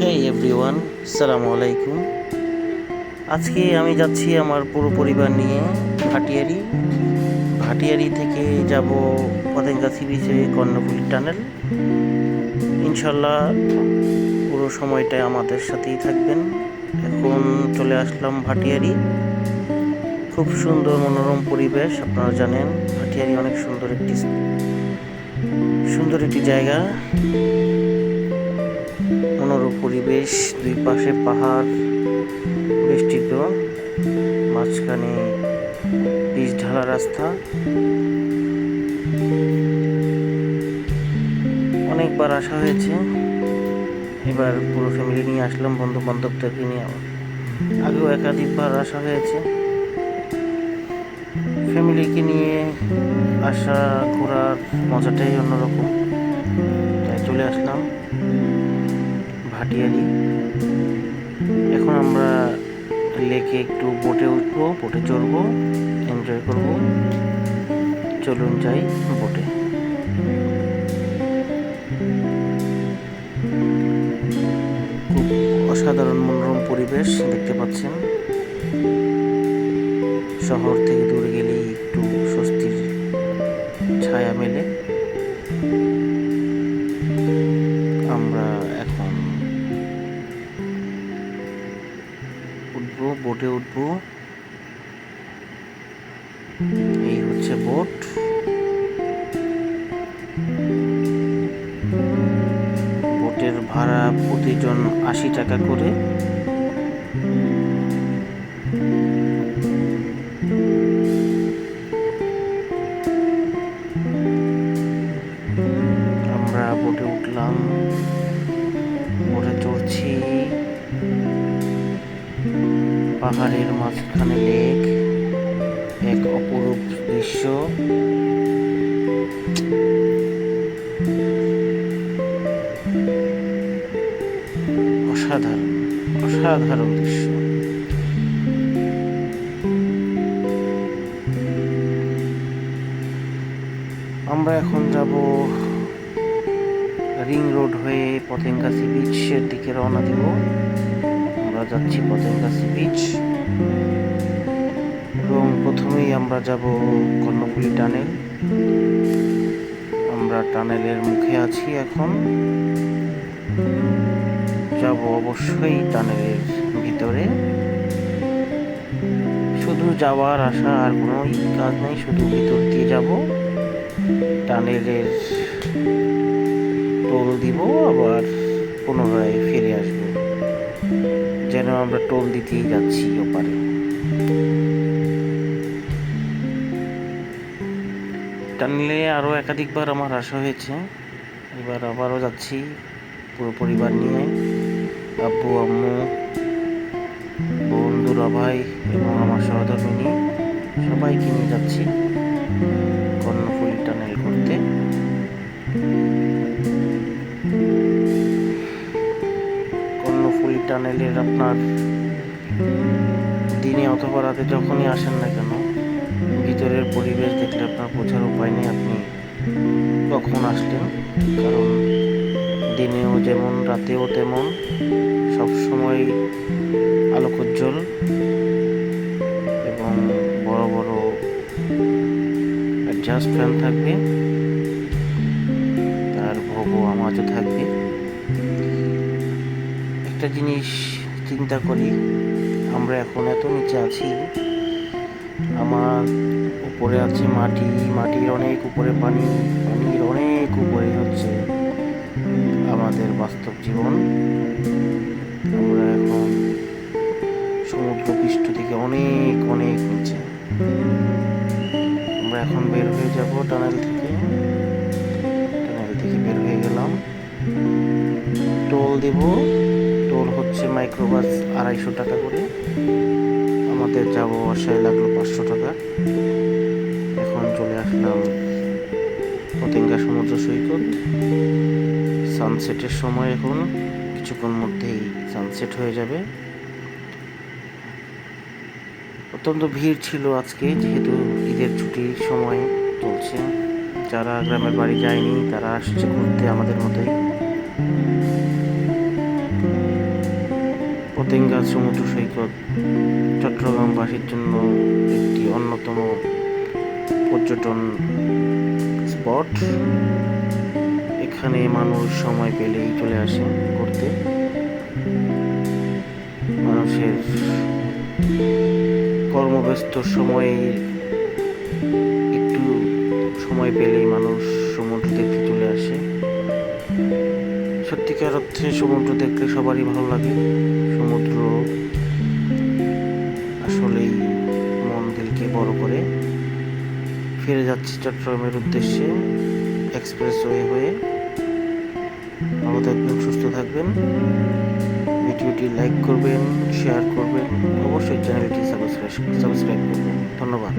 হে everyone সালামু আলাইকুম আজকে আমি যাচ্ছি আমার পুরো পরিবার নিয়ে ভাটিয়ারি ভাটিয়ারি থেকে যাব পতেঙ্গা সি বিচে কর্ণফুলি টানেল। ইনশাল্লাহ পুরো সময়টায় আমাদের সাথেই থাকবেন। এখন চলে আসলাম ভাটিয়ারি খুব সুন্দর মনোরম পরিবেশ, আপনারা জানেন ভাটিয়ারি অনেক সুন্দর একটি সুন্দর একটি জায়গা। পরিবেশ, দুই পাশে পাহাড়, বেষ্টিত, মাঝখানে পিচ ঢালা রাস্তা। অনেকবার আসা হয়েছে। এবার পুরো ফ্যামিলি নিয়ে আসলাম বন্ধু বান্ধবদেরকে নিয়ে। আগেও একাধিকবার আসা হয়েছে। ফ্যামিলিকে নিয়ে আসা, ঘোরার মজাটাই অন্যরকম। তাই চলে আসলাম। ভাটিয়ারি এখন আমরা লেকে একটু বোটে উঠবো, বোটে চড়বো, এনজয় করব। চলুন যাই বোটে। খুব অসাধারণ মনোরম পরিবেশ দেখতে পাচ্ছেন। শহর থেকে দূরে গেলেই একটু স্বস্তির ছায়া মেলে। বোটে উঠবো। এই হচ্ছে বোট। বোটের ভাড়া প্রতিজন আশি টাকা করে। পাহাড়ের মাঝখানে লেক, এক অপরূপ দৃশ্য। অসাধারণ অসাধারণ দৃশ্য। আমরা এখন যাব রিং রোড হয়ে পতেঙ্গা সি বিচের দিকে রওনা দিব। আমরা যাচ্ছি পতেঙ্গা সি বিচ এবং প্রথমেই আমরা যাব কর্ণফুলি টানেল। আমরা টানেলের মুখে আছি এখন। যাব অবশ্যই টানেলের ভিতরে। শুধু যাওয়ার আশা আর কোনো কাজ নেই, শুধু ভিতর দিয়ে যাব। টানেলের টোল দিব, আবার পুনরায় ফিরে আসব। যেন আমরা টোল দিতেই যাচ্ছি ওপারে। টানেলে আরও একাধিকবার আমার আশা হয়েছে। এবার আবারও যাচ্ছি পুরো পরিবার নিয়ে। আব্বু, আম্মু বন্ধুরা ভাই এবং আমার সহধর্মিনী সবাইকে নিয়ে যাচ্ছি কর্ণফুলি টানেল করতে। টানেলের আপনার দিনে অথবা রাতে যখনই আসেন না কেন, ভিতরের পরিবেশ দেখলে আপনার বোঝার উপায় নেই আপনি কখন আসলেন। কারণ দিনেও যেমন, রাতেও তেমন সবসময় আলোকোজ্জ্বল এবং বড় বড় অ্যাডজাস্ট ফ্যান থাকবে। তার ভোগও আমাজও থাকবে। একটা জিনিস চিন্তা করি, আমরা এখন এত নিচে আছি, আমার উপরে আছে মাটি, মাটির অনেক উপরে পানি, পানির অনেক উপরে হচ্ছে আমাদের বাস্তব জীবন। আমরা এখন সমুদ্র পৃষ্ঠ থেকে অনেক অনেক নিচে। আমরা এখন বের হয়ে যাব টানেল থেকে। টানেল থেকে বের হয়ে গেলাম। টোল দেব। টোল হচ্ছে মাইক্রোবাস আড়াইশো টাকা করে। আমাদের যাব আসায় লাগল পাঁচশো টাকা। এখন চলে আসলাম পতেঙ্গা সমুদ্র সৈকত। সানসেটের সময় এখন, কিছুক্ষণ মধ্যেই সানসেট হয়ে যাবে। অত্যন্ত ভিড় ছিল আজকে, যেহেতু ঈদের ছুটির সময় চলছে। যারা গ্রামের বাড়ি যায়নি, তারা আসছে ঘুরতে আমাদের মতোই। পতেঙ্গা সমুদ্র সৈকত চট্টগ্রামবাসীর জন্য একটি অন্যতম পর্যটন স্পট। এখানে মানুষ সময় পেলেই চলে আসে ঘুরতে। মানুষের কর্মব্যস্ত সময়ে একটু সময় পেলেই মানুষ সমুদ্র দেখতে চলে আসে। সত্যিকার অর্থে সমুদ্র দেখতে সবারই ভালো লাগে। ফিরে যাচ্ছি চট্টগ্রামের উদ্দেশ্যে, এক্সপ্রেসওয়ে হয়ে। ভালো থাকবেন, সুস্থ থাকবেন। ভিডিওটি লাইক করবেন, শেয়ার করবেন। অবশ্যই চ্যানেলটি সাবস্ক্রাইব সাবস্ক্রাইব করবেন। ধন্যবাদ।